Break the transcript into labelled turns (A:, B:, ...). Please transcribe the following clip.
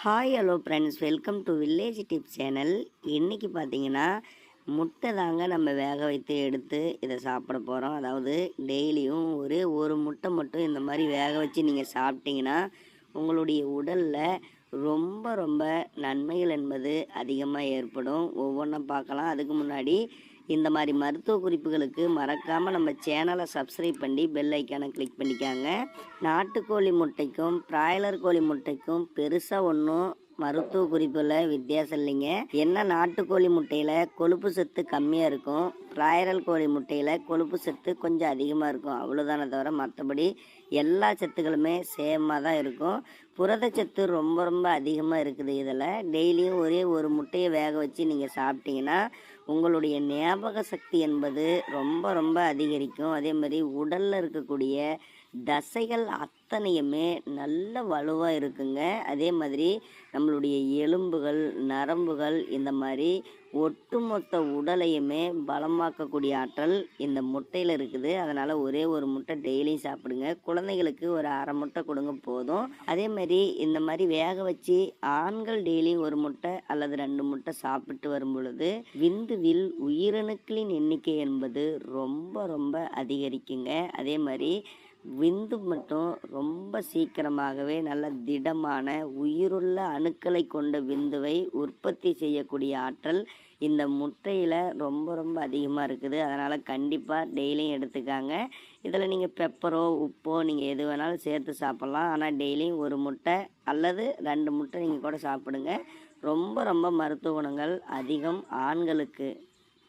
A: Hi hello friends welcome to village dip channel இன்றைக்கி பார்த்தீங்கன்னா முட்டை தாங்க நம்ம வேக வைத்து எடுத்து இதை சாப்பிட போகிறோம் அதாவது டெய்லியும் ஒரு ஒரு முட்டை மட்டும் இந்த மாதிரி வேக வச்சு நீங்கள் சாப்பிட்டீங்கன்னா உங்களுடைய உடலில் ரொம்ப ரொம்ப நன்மைகள் என்பது அதிகமாக ஏற்படும் ஒவ்வொன்றா பார்க்கலாம் அதுக்கு முன்னாடி இந்த மாதிரி மருத்துவ குறிப்புகளுக்கு மறக்காமல் நம்ம சேனலை சப்ஸ்கிரைப் பண்ணி பெல் ஐக்கானை கிளிக் பண்ணிக்காங்க. நாட்டுக்கோழி முட்டைக்கும் பிராய்லர் கோழி முட்டைக்கும் பெருசாக ஒன்றும் மருத்துவ குறிப்பில் வித்தியாசம் இல்லைங்க. என்ன நாட்டுக்கோழி முட்டையில் கொழுப்பு சத்து கம்மியாக இருக்கும்? பிராயரல் கோழி முட்டையில் கொழுப்பு சத்து கொஞ்சம் அதிகமாக இருக்கும். அவ்வளோதானே தவிர மற்றபடி எல்லா சத்துக்களுமே சேமாக தான் இருக்கும். புரதச்சத்து ரொம்ப ரொம்ப அதிகமாக இருக்குது இதில். டெய்லியும் ஒரே ஒரு முட்டையை வேக வச்சு நீங்கள் சாப்பிட்டீங்கன்னா உங்களுடைய ஞாபக சக்தி என்பது ரொம்ப ரொம்ப அதிகரிக்கும். அதே மாதிரி உடலில் இருக்கக்கூடிய தசைகள் அத்தனையுமே நல்ல வலுவாக இருக்குங்க. அதே மாதிரி நம்மளுடைய எலும்புகள் நரம்புகள் இந்த மாதிரி ஒட்டுமொத்த உடலையுமே பலமாக்கக்கூடிய ஆற்றல் இந்த முட்டையில் இருக்குது. அதனால் ஒரே ஒரு முட்டை டெய்லியும் சாப்பிடுங்க. குழந்தைகளுக்கு ஒரு அரை முட்டை கொடுங்க போதும். அதே மாதிரி இந்த மாதிரி வேக வச்சு ஆண்கள் டெய்லியும் ஒரு முட்டை அல்லது ரெண்டு முட்டை சாப்பிட்டு வரும் பொழுது விந்துவில் உயிரணுக்களின் எண்ணிக்கை என்பது ரொம்ப ரொம்ப அதிகரிக்குங்க. அதே மாதிரி விந்து மட்டும் ரொம்ப சீக்கிரமாகவே நல்ல திடமான உயிருள்ள அணுக்களை கொண்ட விந்துவை உற்பத்தி செய்யக்கூடிய ஆற்றல் இந்த முட்டையில் ரொம்ப ரொம்ப அதிகமாக இருக்குது. அதனால் கண்டிப்பாக டெய்லியும் எடுத்துக்காங்க. இதில் நீங்கள் பெப்பரோ உப்போ நீங்கள் எது வேணாலும் சேர்த்து சாப்பிட்லாம். ஆனால் டெய்லியும் ஒரு முட்டை அல்லது ரெண்டு முட்டை நீங்கள் கூட சாப்பிடுங்க. ரொம்ப ரொம்ப மருத்துவ குணங்கள் அதிகம் ஆண்களுக்கு.